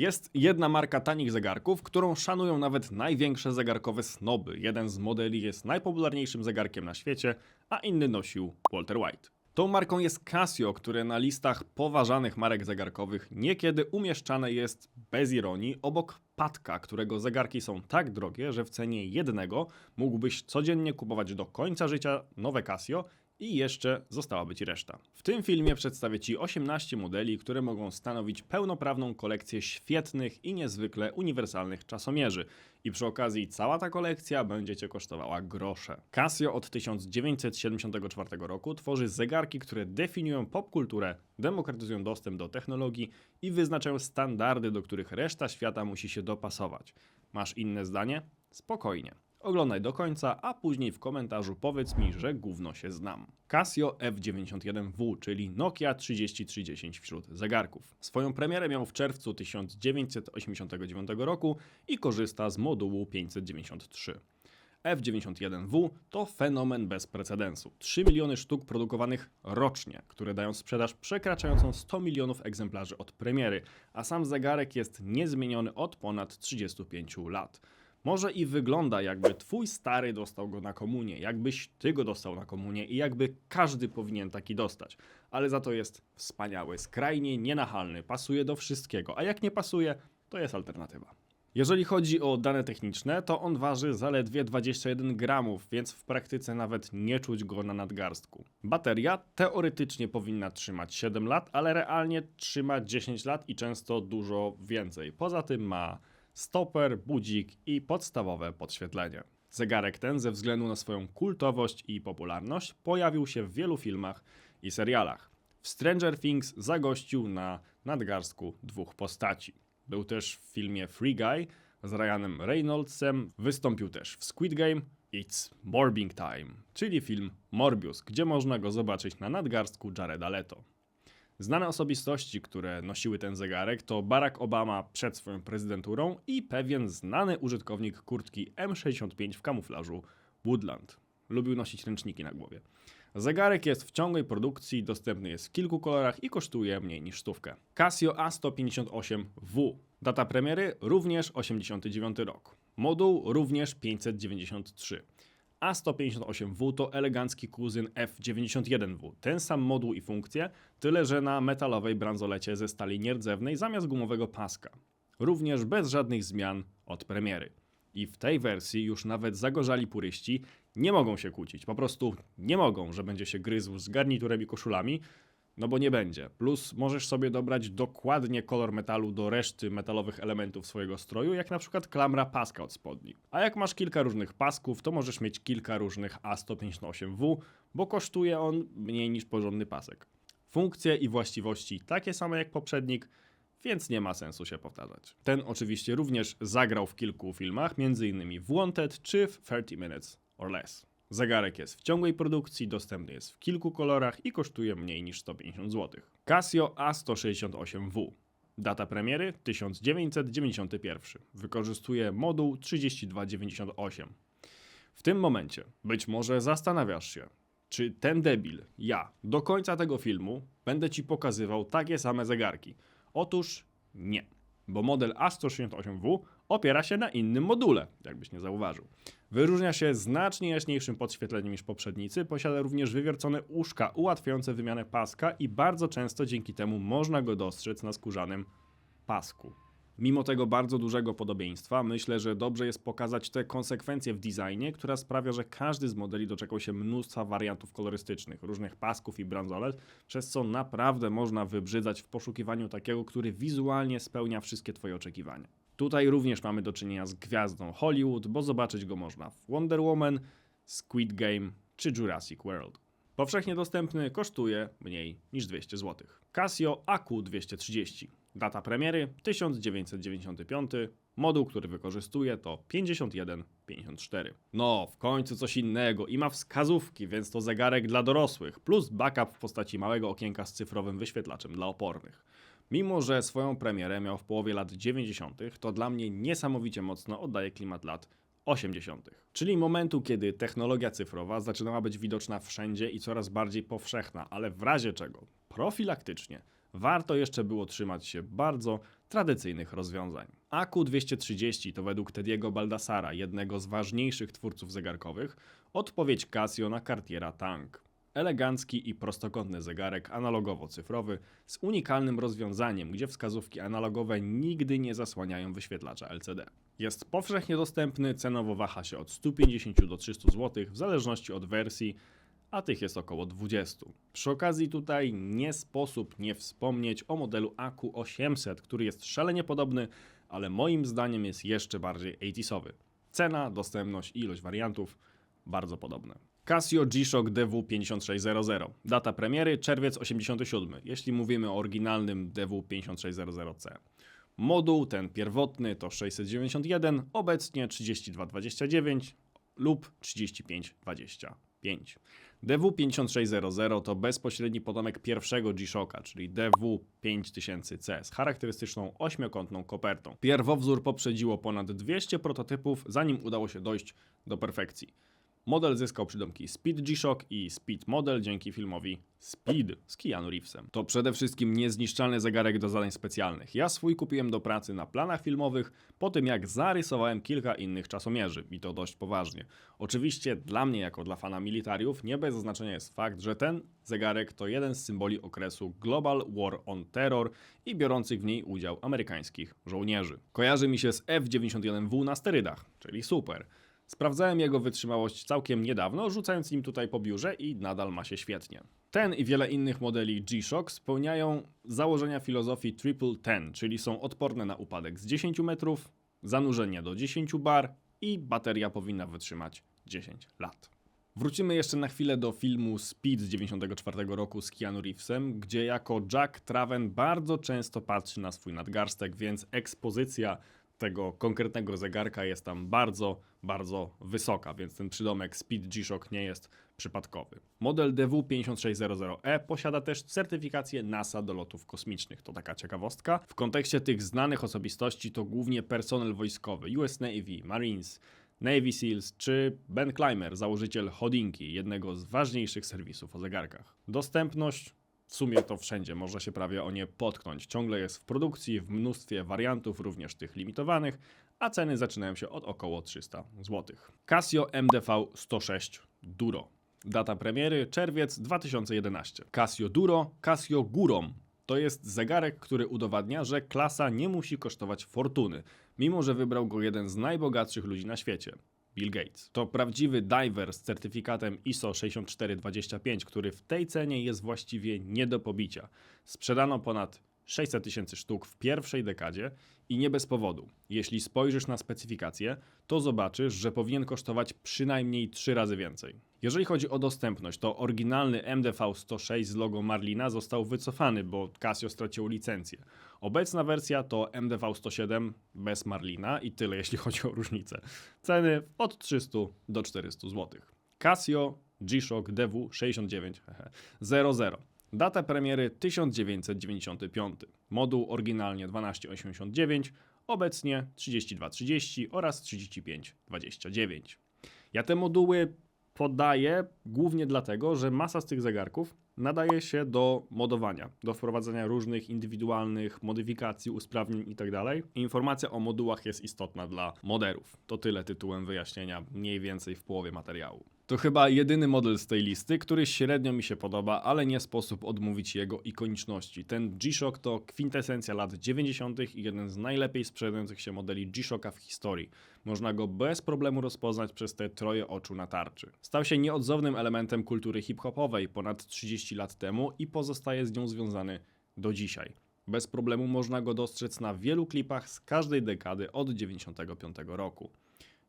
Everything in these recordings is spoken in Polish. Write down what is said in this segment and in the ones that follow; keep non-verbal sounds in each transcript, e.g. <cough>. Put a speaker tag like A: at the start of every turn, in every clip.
A: Jest jedna marka tanich zegarków, którą szanują nawet największe zegarkowe snoby. Jeden z modeli jest najpopularniejszym zegarkiem na świecie, a inny nosił Walter White. Tą marką jest Casio, które na listach poważanych marek zegarkowych niekiedy umieszczane jest bez ironii obok Patka, którego zegarki są tak drogie, że w cenie jednego mógłbyś codziennie kupować do końca życia nowe Casio i jeszcze zostałaby Ci reszta. W tym filmie przedstawię Ci 18 modeli, które mogą stanowić pełnoprawną kolekcję świetnych i niezwykle uniwersalnych czasomierzy. I przy okazji cała ta kolekcja będzie Cię kosztowała grosze. Casio od 1974 roku tworzy zegarki, które definiują popkulturę, demokratyzują dostęp do technologii i wyznaczają standardy, do których reszta świata musi się dopasować. Masz inne zdanie? Spokojnie. Oglądaj do końca, a później w komentarzu powiedz mi, że gówno się znam. Casio F91W, czyli Nokia 3310 wśród zegarków. Swoją premierę miał w czerwcu 1989 roku i korzysta z modułu 593. F91W to fenomen bez precedensu. 3 miliony sztuk produkowanych rocznie, które dają sprzedaż przekraczającą 100 milionów egzemplarzy od premiery, a sam zegarek jest niezmieniony od ponad 35 lat. Może i wygląda jakby twój stary dostał go na komunię, jakbyś ty go dostał na komunię i jakby każdy powinien taki dostać. Ale za to jest wspaniały, skrajnie nienachalny, pasuje do wszystkiego, a jak nie pasuje, to jest alternatywa. Jeżeli chodzi o dane techniczne, to on waży zaledwie 21 gramów, więc w praktyce nawet nie czuć go na nadgarstku. Bateria teoretycznie powinna trzymać 7 lat, ale realnie trzyma 10 lat i często dużo więcej. Poza tym ma stoper, budzik i podstawowe podświetlenie. Zegarek ten ze względu na swoją kultowość i popularność pojawił się w wielu filmach i serialach. W Stranger Things zagościł na nadgarstku dwóch postaci. Był też w filmie Free Guy z Ryanem Reynoldsem, wystąpił też w Squid Game It's Morbing Time, czyli film Morbius, gdzie można go zobaczyć na nadgarstku Jareda Leto. Znane osobistości, które nosiły ten zegarek, to Barack Obama przed swoją prezydenturą i pewien znany użytkownik kurtki M65 w kamuflażu Woodland. Lubił nosić ręczniki na głowie. Zegarek jest w ciągłej produkcji, dostępny jest w kilku kolorach i kosztuje mniej niż stówkę. Casio A158W. Data premiery również 89 rok. Moduł również 593. A158W to elegancki kuzyn F91W. Ten sam moduł i funkcje, tyle że na metalowej bransolecie ze stali nierdzewnej zamiast gumowego paska. Również bez żadnych zmian od premiery. I w tej wersji już nawet zagorzali puryści nie mogą się kłócić. Po prostu nie mogą, że będzie się gryzł z garniturem i koszulami, no bo nie będzie. Plus możesz sobie dobrać dokładnie kolor metalu do reszty metalowych elementów swojego stroju, jak na przykład klamra paska od spodni. A jak masz kilka różnych pasków, to możesz mieć kilka różnych A158W, bo kosztuje on mniej niż porządny pasek. Funkcje i właściwości takie same jak poprzednik, więc nie ma sensu się powtarzać. Ten oczywiście również zagrał w kilku filmach, m.in. w Wanted czy w 30 Minutes or Less. Zegarek jest w ciągłej produkcji, dostępny jest w kilku kolorach i kosztuje mniej niż 150 zł. Casio A168W. Data premiery 1991. Wykorzystuje moduł 3298. W tym momencie być może zastanawiasz się, czy ten debil, ja, do końca tego filmu będę ci pokazywał takie same zegarki. Otóż nie, bo model A168W opiera się na innym module, jakbyś nie zauważył. Wyróżnia się znacznie jaśniejszym podświetleniem niż poprzednicy, posiada również wywiercone uszka ułatwiające wymianę paska i bardzo często dzięki temu można go dostrzec na skórzanym pasku. Mimo tego bardzo dużego podobieństwa, myślę, że dobrze jest pokazać te konsekwencje w designie, która sprawia, że każdy z modeli doczekał się mnóstwa wariantów kolorystycznych, różnych pasków i bransolet, przez co naprawdę można wybrzydzać w poszukiwaniu takiego, który wizualnie spełnia wszystkie Twoje oczekiwania. Tutaj również mamy do czynienia z gwiazdą Hollywood, bo zobaczyć go można w Wonder Woman, Squid Game czy Jurassic World. Powszechnie dostępny kosztuje mniej niż 200 zł. Casio AQ230. Data premiery 1995. Moduł, który wykorzystuje to 5154. No, w końcu coś innego i ma wskazówki, więc to zegarek dla dorosłych, plus backup w postaci małego okienka z cyfrowym wyświetlaczem dla opornych. Mimo, że swoją premierę miał w połowie lat 90., to dla mnie niesamowicie mocno oddaje klimat lat 80., czyli momentu, kiedy technologia cyfrowa zaczynała być widoczna wszędzie i coraz bardziej powszechna, ale w razie czego profilaktycznie warto jeszcze było trzymać się bardzo, tradycyjnych rozwiązań. AQ230 to według Tediego Baldassara, jednego z ważniejszych twórców zegarkowych, odpowiedź Casio na Cartiera Tank. Elegancki i prostokątny zegarek analogowo-cyfrowy z unikalnym rozwiązaniem, gdzie wskazówki analogowe nigdy nie zasłaniają wyświetlacza LCD. Jest powszechnie dostępny, cenowo waha się od 150 do 300 zł w zależności od wersji, a tych jest około 20. Przy okazji tutaj nie sposób nie wspomnieć o modelu AQ800, który jest szalenie podobny, ale moim zdaniem jest jeszcze bardziej 80sowy. Cena, dostępność i ilość wariantów bardzo podobne. Casio G-Shock DW5600. Data premiery czerwiec 87, jeśli mówimy o oryginalnym DW5600C. Moduł ten pierwotny to 691, obecnie 3229 lub 3525. DW5600 to bezpośredni potomek pierwszego G-Shocka, czyli DW5000C z charakterystyczną ośmiokątną kopertą. Pierwowzór poprzedziło ponad 200 prototypów, zanim udało się dojść do perfekcji. Model zyskał przydomki Speed G-Shock i Speed Model dzięki filmowi Speed z Keanu Reevesem. To przede wszystkim niezniszczalny zegarek do zadań specjalnych. Ja swój kupiłem do pracy na planach filmowych po tym jak zarysowałem kilka innych czasomierzy i to dość poważnie. Oczywiście dla mnie jako dla fana militariów nie bez znaczenia jest fakt, że ten zegarek to jeden z symboli okresu Global War on Terror i biorących w niej udział amerykańskich żołnierzy. Kojarzy mi się z F91W na sterydach, czyli super. Sprawdzałem jego wytrzymałość całkiem niedawno, rzucając nim tutaj po biurze i nadal ma się świetnie. Ten i wiele innych modeli G-Shock spełniają założenia filozofii Triple Ten, czyli są odporne na upadek z 10 metrów, zanurzenie do 10 bar i bateria powinna wytrzymać 10 lat. Wrócimy jeszcze na chwilę do filmu Speed z 94 roku z Keanu Reevesem, gdzie jako Jack Traven bardzo często patrzy na swój nadgarstek, więc ekspozycja tego konkretnego zegarka jest tam bardzo, bardzo wysoka, więc ten przydomek Speed G-Shock nie jest przypadkowy. Model DW5600E E posiada też certyfikację NASA do lotów kosmicznych. To taka ciekawostka. W kontekście tych znanych osobistości to głównie personel wojskowy US Navy, Marines, Navy SEALs czy Ben Clymer, założyciel Hodinki, jednego z ważniejszych serwisów o zegarkach. Dostępność w sumie to wszędzie, można się prawie o nie potknąć. Ciągle jest w produkcji, w mnóstwie wariantów, również tych limitowanych, a ceny zaczynają się od około 300 zł. Casio MDV 106 Duro. Data premiery czerwiec 2011. Casio Duro, Casio Górą. To jest zegarek, który udowadnia, że klasa nie musi kosztować fortuny, mimo że wybrał go jeden z najbogatszych ludzi na świecie. Bill Gates. To prawdziwy diver z certyfikatem ISO 6425, który w tej cenie jest właściwie nie do pobicia. Sprzedano ponad 600 tysięcy sztuk w pierwszej dekadzie i nie bez powodu. Jeśli spojrzysz na specyfikację, to zobaczysz, że powinien kosztować przynajmniej 3 razy więcej. Jeżeli chodzi o dostępność, to oryginalny MDV106 z logo Marlina został wycofany, bo Casio straciło licencję. Obecna wersja to MDV107 bez Marlina i tyle <laughs> jeśli chodzi o różnicę. Ceny od 300 do 400 zł. Casio G-Shock DW6900. Data premiery 1995. Moduł oryginalnie 1289, obecnie 3230 oraz 3529. Ja te moduły podaję głównie dlatego, że masa z tych zegarków nadaje się do modowania, do wprowadzania różnych indywidualnych modyfikacji, usprawnień itd. Informacja o modułach jest istotna dla moderów. To tyle tytułem wyjaśnienia, mniej więcej w połowie materiału. To chyba jedyny model z tej listy, który średnio mi się podoba, ale nie sposób odmówić jego ikoniczności. Ten G-Shock to kwintesencja lat 90. i jeden z najlepiej sprzedających się modeli G-Shocka w historii. Można go bez problemu rozpoznać przez te troje oczu na tarczy. Stał się nieodzownym elementem kultury hip-hopowej ponad 30 lat temu i pozostaje z nią związany do dzisiaj. Bez problemu można go dostrzec na wielu klipach z każdej dekady od 95 roku.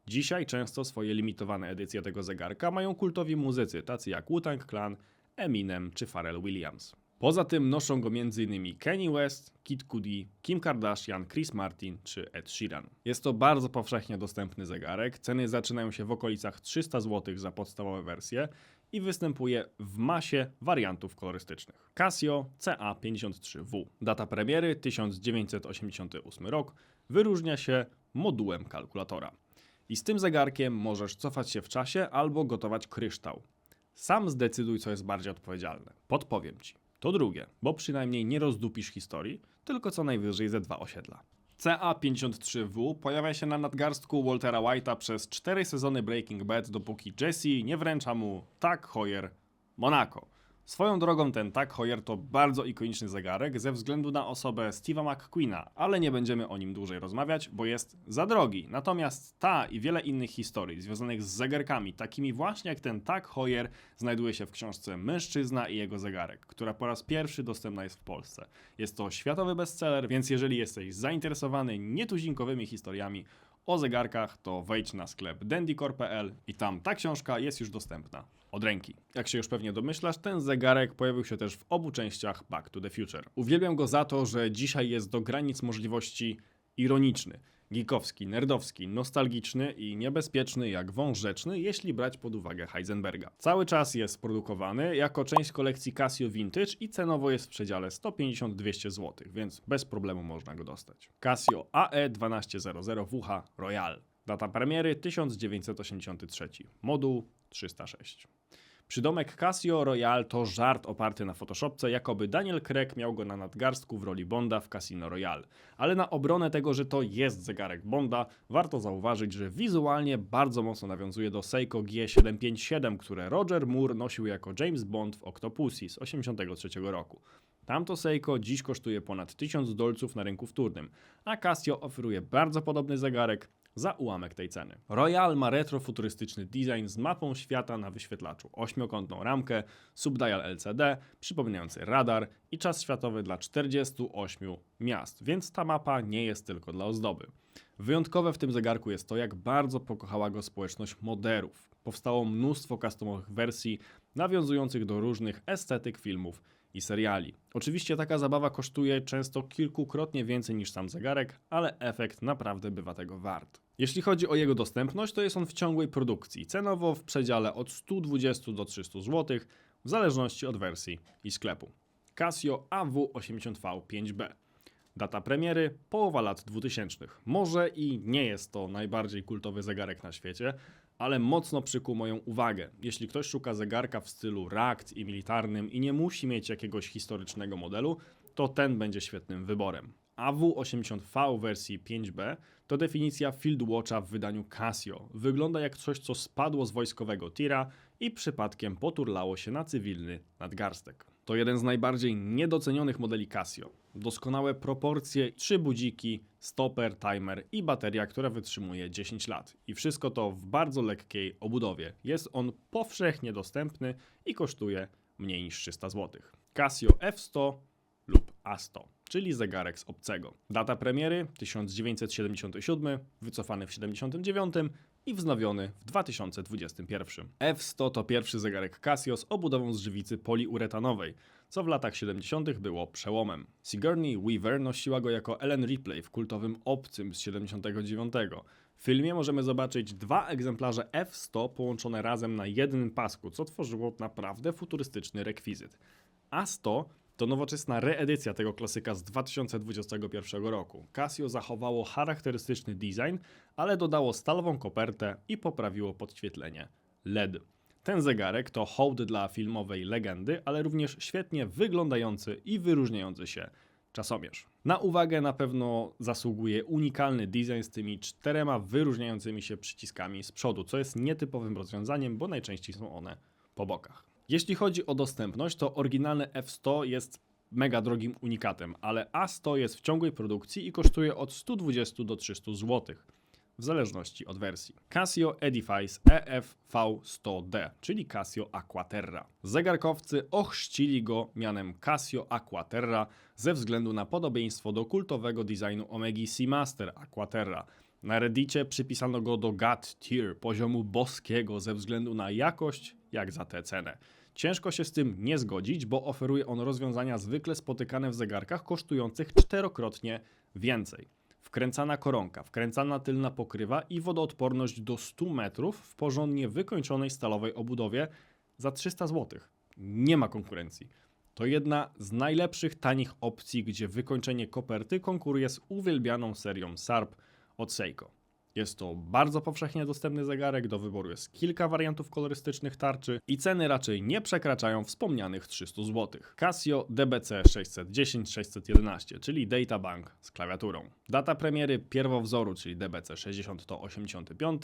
A: Dzisiaj często swoje limitowane edycje tego zegarka mają kultowi muzycy, tacy jak Wu-Tang Clan, Eminem czy Pharrell Williams. Poza tym noszą go m.in. Kanye West, Kid Cudi, Kim Kardashian, Chris Martin czy Ed Sheeran. Jest to bardzo powszechnie dostępny zegarek, ceny zaczynają się w okolicach 300 zł za podstawowe wersje i występuje w masie wariantów kolorystycznych. Casio CA53W. Data premiery 1988 rok wyróżnia się modułem kalkulatora. I z tym zegarkiem możesz cofać się w czasie albo gotować kryształ. Sam zdecyduj, co jest bardziej odpowiedzialne. Podpowiem ci. To drugie, bo przynajmniej nie rozdupisz historii, tylko co najwyżej ze dwa osiedla. CA53W pojawia się na nadgarstku Waltera White'a przez 4 sezony Breaking Bad, dopóki Jesse nie wręcza mu Tag Heuer Monaco. Swoją drogą ten Tag Heuer to bardzo ikoniczny zegarek ze względu na osobę Steve'a McQueena, ale nie będziemy o nim dłużej rozmawiać, bo jest za drogi. Natomiast ta i wiele innych historii związanych z zegarkami, takimi właśnie jak ten Tag Heuer, znajduje się w książce Mężczyzna i jego zegarek, która po raz pierwszy dostępna jest w Polsce. Jest to światowy bestseller, więc jeżeli jesteś zainteresowany nietuzinkowymi historiami o zegarkach, to wejdź na sklep dandycore.pl i tam ta książka jest już dostępna od ręki. Jak się już pewnie domyślasz, ten zegarek pojawił się też w obu częściach Back to the Future. Uwielbiam go za to, że dzisiaj jest do granic możliwości ironiczny, geekowski, nerdowski, nostalgiczny i niebezpieczny jak wąż rzeczny, jeśli brać pod uwagę Heisenberga. Cały czas jest produkowany jako część kolekcji Casio Vintage i cenowo jest w przedziale 150-200 zł, więc bez problemu można go dostać. Casio E AE1200WH Royal. Data premiery 1983. Moduł 306. Przydomek Casio Royale to żart oparty na Photoshopce, jakoby Daniel Craig miał go na nadgarstku w roli Bonda w Casino Royale. Ale na obronę tego, że to jest zegarek Bonda, warto zauważyć, że wizualnie bardzo mocno nawiązuje do Seiko G757, które Roger Moore nosił jako James Bond w Octopussy z 1983 roku. Tamto Seiko dziś kosztuje ponad 1000 dolców na rynku wtórnym, a Casio oferuje bardzo podobny zegarek za ułamek tej ceny. Royal ma retrofuturystyczny design z mapą świata na wyświetlaczu, ośmiokątną ramkę, subdial LCD, przypominający radar i czas światowy dla 48 miast, więc ta mapa nie jest tylko dla ozdoby. Wyjątkowe w tym zegarku jest to, jak bardzo pokochała go społeczność moderów. Powstało mnóstwo customowych wersji nawiązujących do różnych estetyk filmów i seriali. Oczywiście taka zabawa kosztuje często kilkukrotnie więcej niż sam zegarek, ale efekt naprawdę bywa tego wart. Jeśli chodzi o jego dostępność, to jest on w ciągłej produkcji, cenowo w przedziale od 120 do 300 zł, w zależności od wersji i sklepu. Casio AW80V5B. Data premiery połowa lat 2000. Może i nie jest to najbardziej kultowy zegarek na świecie, ale mocno przykuł moją uwagę. Jeśli ktoś szuka zegarka w stylu rakt i militarnym i nie musi mieć jakiegoś historycznego modelu, to ten będzie świetnym wyborem. AW80V wersji 5B to definicja Field Watcha w wydaniu Casio. Wygląda jak coś, co spadło z wojskowego tira i przypadkiem poturlało się na cywilny nadgarstek. To jeden z najbardziej niedocenionych modeli Casio. Doskonałe proporcje, trzy budziki, stoper, timer i bateria, która wytrzymuje 10 lat. I wszystko to w bardzo lekkiej obudowie. Jest on powszechnie dostępny i kosztuje mniej niż 300 zł. Casio F100 lub A100, czyli zegarek z obcego. Data premiery 1977, wycofany w 79 i wznowiony w 2021. F100 to pierwszy zegarek Casio z obudową z żywicy poliuretanowej, co w latach 70. było przełomem. Sigourney Weaver nosiła go jako Ellen Ripley w kultowym Obcym z 79. W filmie możemy zobaczyć dwa egzemplarze F100 połączone razem na jednym pasku, co tworzyło naprawdę futurystyczny rekwizyt. A100 to nowoczesna reedycja tego klasyka z 2021 roku. Casio zachowało charakterystyczny design, ale dodało stalową kopertę i poprawiło podświetlenie LED. Ten zegarek to hołd dla filmowej legendy, ale również świetnie wyglądający i wyróżniający się czasomierz. Na uwagę na pewno zasługuje unikalny design z tymi czterema wyróżniającymi się przyciskami z przodu, co jest nietypowym rozwiązaniem, bo najczęściej są one po bokach. Jeśli chodzi o dostępność, to oryginalny F100 jest mega drogim unikatem, ale A100 jest w ciągłej produkcji i kosztuje od 120 do 300 zł, w zależności od wersji. Casio Edifice E EFV100D, czyli Casio Aquaterra. Zegarkowcy ochrzcili go mianem Casio Aquaterra ze względu na podobieństwo do kultowego designu Omegi Seamaster Aquaterra. Na Reddicie przypisano go do God Tier, poziomu boskiego ze względu na jakość, jak za tę cenę. Ciężko się z tym nie zgodzić, bo oferuje on rozwiązania zwykle spotykane w zegarkach kosztujących czterokrotnie więcej. Wkręcana koronka, wkręcana tylna pokrywa i wodoodporność do 100 metrów w porządnie wykończonej stalowej obudowie za 300 zł. Nie ma konkurencji. To jedna z najlepszych tanich opcji, gdzie wykończenie koperty konkuruje z uwielbianą serią SARP od Seiko. Jest to bardzo powszechnie dostępny zegarek, do wyboru jest kilka wariantów kolorystycznych tarczy i ceny raczej nie przekraczają wspomnianych 300 zł. Casio DBC 610-611, czyli Data Bank z klawiaturą. Data premiery pierwowzoru, czyli DBC 60 to 85,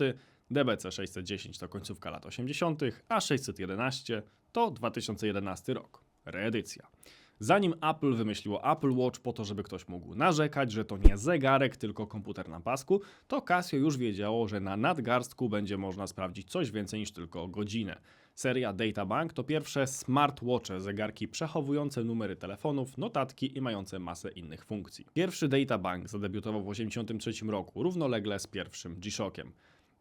A: DBC 610 to końcówka lat 80., a 611 to 2011 rok. Reedycja. Zanim Apple wymyśliło Apple Watch po to, żeby ktoś mógł narzekać, że to nie zegarek, tylko komputer na pasku, to Casio już wiedziało, że na nadgarstku będzie można sprawdzić coś więcej niż tylko godzinę. Seria Databank to pierwsze smartwatche, zegarki przechowujące numery telefonów, notatki i mające masę innych funkcji. Pierwszy Databank zadebiutował w 1983 roku, równolegle z pierwszym G-Shockiem.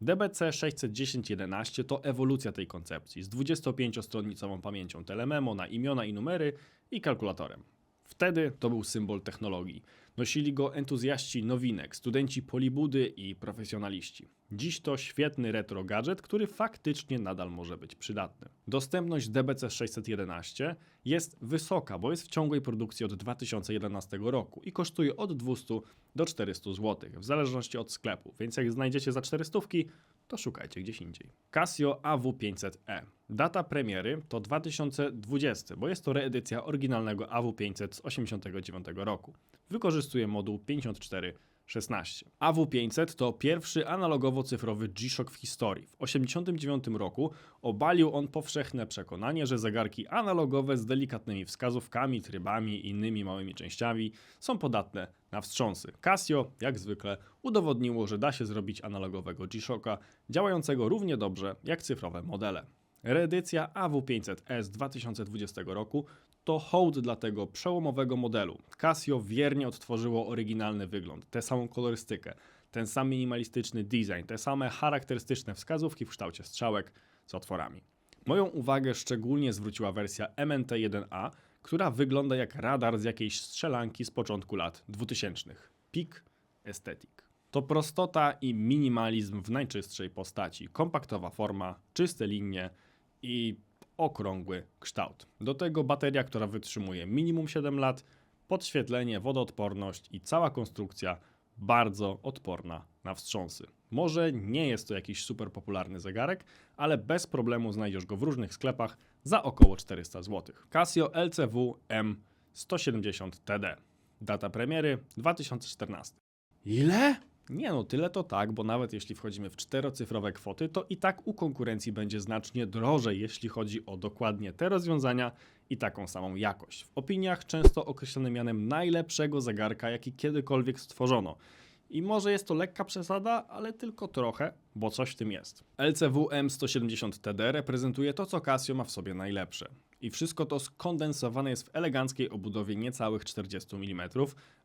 A: DBC 61011 to ewolucja tej koncepcji z 25-stronnicową pamięcią telememo na imiona i numery i kalkulatorem. Wtedy to był symbol technologii. Nosili go entuzjaści nowinek, studenci polibudy i profesjonaliści. Dziś to świetny retro gadżet, który faktycznie nadal może być przydatny. Dostępność DBC 611 jest wysoka, bo jest w ciągłej produkcji od 2011 roku i kosztuje od 200 do 400 zł, w zależności od sklepu, więc jak znajdziecie za 400, to szukajcie gdzieś indziej. Casio AW500e. Data premiery to 2020, bo jest to reedycja oryginalnego AW500 z 1989 roku. Wykorzystuje moduł 5416. AW500 to pierwszy analogowo-cyfrowy G-Shock w historii. W 1989 roku obalił on powszechne przekonanie, że zegarki analogowe z delikatnymi wskazówkami, trybami i innymi małymi częściami są podatne na wstrząsy. Casio, jak zwykle, udowodniło, że da się zrobić analogowego G-Shocka, działającego równie dobrze jak cyfrowe modele. Reedycja AW500S z 2020 roku to hołd dla tego przełomowego modelu. Casio wiernie odtworzyło oryginalny wygląd, tę samą kolorystykę, ten sam minimalistyczny design, te same charakterystyczne wskazówki w kształcie strzałek z otworami. Moją uwagę szczególnie zwróciła wersja MNT1A, która wygląda jak radar z jakiejś strzelanki z początku lat 2000. Peak Aesthetic. To prostota i minimalizm w najczystszej postaci. Kompaktowa forma, czyste linie i okrągły kształt. Do tego bateria, która wytrzymuje minimum 7 lat, podświetlenie, wodoodporność i cała konstrukcja bardzo odporna na wstrząsy. Może nie jest to jakiś super popularny zegarek, ale bez problemu znajdziesz go w różnych sklepach za około 400 zł. Casio LCW M170TD. Data premiery 2014. Ile? Nie no, tyle to tak, bo nawet jeśli wchodzimy w czterocyfrowe kwoty, to i tak u konkurencji będzie znacznie drożej, jeśli chodzi o dokładnie te rozwiązania i taką samą jakość. W opiniach często określony mianem najlepszego zegarka, jaki kiedykolwiek stworzono. I może jest to lekka przesada, ale tylko trochę, bo coś w tym jest. LCW M170TD reprezentuje to, co Casio ma w sobie najlepsze. I wszystko to skondensowane jest w eleganckiej obudowie niecałych 40 mm,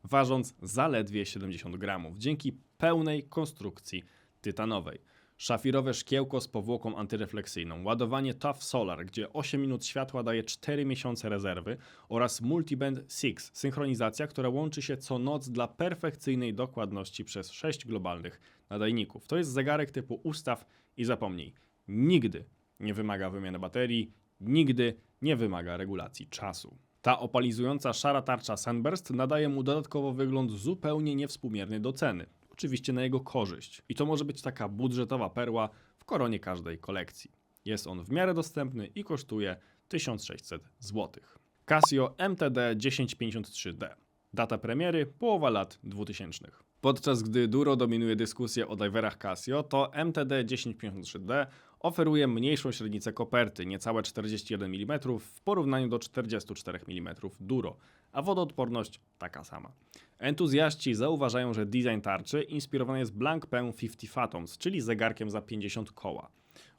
A: ważąc zaledwie 70 gramów, dzięki pełnej konstrukcji tytanowej. Szafirowe szkiełko z powłoką antyrefleksyjną, ładowanie Tough Solar, gdzie 8 minut światła daje 4 miesiące rezerwy oraz Multiband 6, synchronizacja, która łączy się co noc dla perfekcyjnej dokładności przez 6 globalnych nadajników. To jest zegarek typu ustaw i zapomnij. Nigdy nie wymaga wymiany baterii, nigdy nie wymaga regulacji czasu. Ta opalizująca szara tarcza Sunburst nadaje mu dodatkowo wygląd zupełnie niewspółmierny do ceny. Oczywiście na jego korzyść. I to może być taka budżetowa perła w koronie każdej kolekcji. Jest on w miarę dostępny i kosztuje 1600 zł. Casio MTD 1053D. Data premiery połowa lat 2000. Podczas gdy Duro dominuje dyskusję o diverach Casio, to MTD 1053D oferuje mniejszą średnicę koperty, niecałe 41 mm w porównaniu do 44 mm Duro, a wodoodporność taka sama. Entuzjaści zauważają, że design tarczy inspirowany jest Blancpain 50 Fathoms, czyli zegarkiem za 50 koła.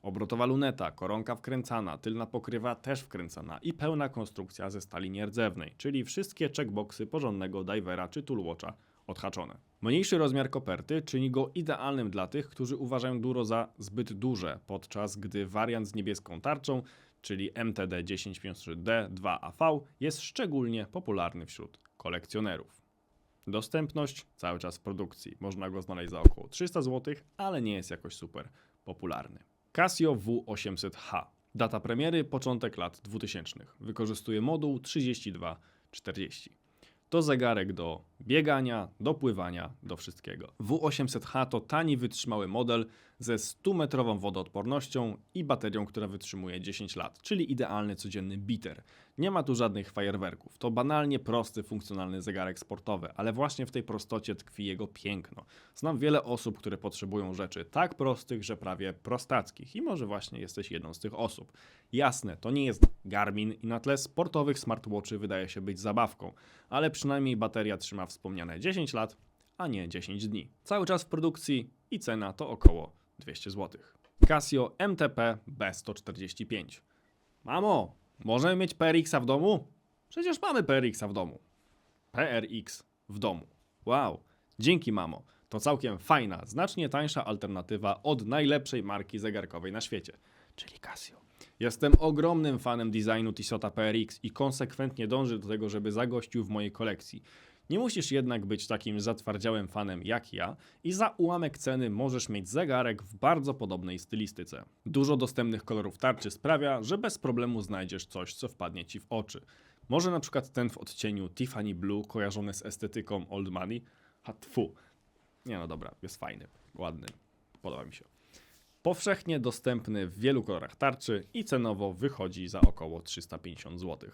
A: Obrotowa luneta, koronka wkręcana, tylna pokrywa też wkręcana i pełna konstrukcja ze stali nierdzewnej, czyli wszystkie checkboxy porządnego divera czy toolwatcha odhaczone. Mniejszy rozmiar koperty czyni go idealnym dla tych, którzy uważają Duro za zbyt duże, podczas gdy wariant z niebieską tarczą, czyli MTD 1053D 2AV, jest szczególnie popularny wśród kolekcjonerów. Dostępność cały czas w produkcji. Można go znaleźć za około 300 zł, ale nie jest jakoś super popularny. Casio W800H. Data premiery początek lat 2000. Wykorzystuje moduł 3240. To zegarek do biegania, do pływania, do wszystkiego. W800H to tani, wytrzymały model ze 100-metrową wodoodpornością i baterią, która wytrzymuje 10 lat, czyli idealny codzienny biter. Nie ma tu żadnych fajerwerków. To banalnie prosty, funkcjonalny zegarek sportowy, ale właśnie w tej prostocie tkwi jego piękno. Znam wiele osób, które potrzebują rzeczy tak prostych, że prawie prostackich i może właśnie jesteś jedną z tych osób. Jasne, to nie jest Garmin i na tle sportowych smartwatchy wydaje się być zabawką, ale przynajmniej bateria trzyma wspomniane 10 lat, a nie 10 dni. Cały czas w produkcji i cena to około 200 zł. Casio MTP B145. Mamo, możemy mieć PRX-a w domu? Przecież mamy PRX-a w domu. PRX w domu. Wow, dzięki mamo. To całkiem fajna, znacznie tańsza alternatywa od najlepszej marki zegarkowej na świecie, czyli Casio. Jestem ogromnym fanem designu Tissota PRX i konsekwentnie dążę do tego, żeby zagościł w mojej kolekcji. Nie musisz jednak być takim zatwardziałym fanem jak ja i za ułamek ceny możesz mieć zegarek w bardzo podobnej stylistyce. Dużo dostępnych kolorów tarczy sprawia, że bez problemu znajdziesz coś, co wpadnie ci w oczy. Może na przykład ten w odcieniu Tiffany Blue kojarzony z estetyką Old Money. A tfu. Nie no dobra, jest fajny, ładny, podoba mi się. Powszechnie dostępny w wielu kolorach tarczy i cenowo wychodzi za około 350 zł.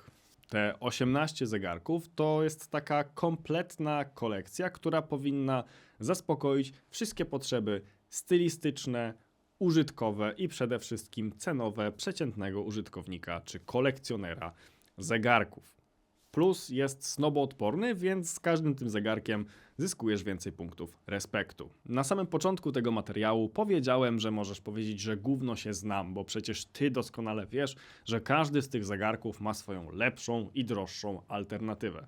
A: Te 18 zegarków to jest taka kompletna kolekcja, która powinna zaspokoić wszystkie potrzeby stylistyczne, użytkowe i przede wszystkim cenowe przeciętnego użytkownika czy kolekcjonera zegarków. Plus jest snoboodporny, więc z każdym tym zegarkiem zyskujesz więcej punktów respektu. Na samym początku tego materiału powiedziałem, że możesz powiedzieć, że gówno się znam, bo przecież ty doskonale wiesz, że każdy z tych zegarków ma swoją lepszą i droższą alternatywę.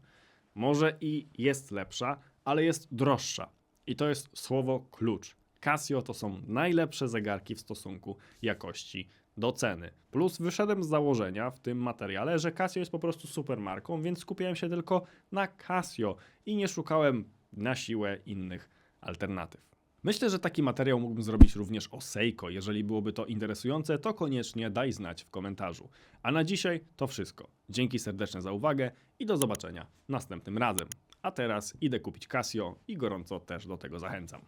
A: Może i jest lepsza, ale jest droższa. I to jest słowo klucz. Casio to są najlepsze zegarki w stosunku jakości do ceny. Plus wyszedłem z założenia w tym materiale, że Casio jest po prostu super marką, więc skupiałem się tylko na Casio i nie szukałem na siłę innych alternatyw. Myślę, że taki materiał mógłbym zrobić również o Seiko. Jeżeli byłoby to interesujące, to koniecznie daj znać w komentarzu. A na dzisiaj to wszystko. Dzięki serdeczne za uwagę i do zobaczenia następnym razem. A teraz idę kupić Casio i gorąco też do tego zachęcam.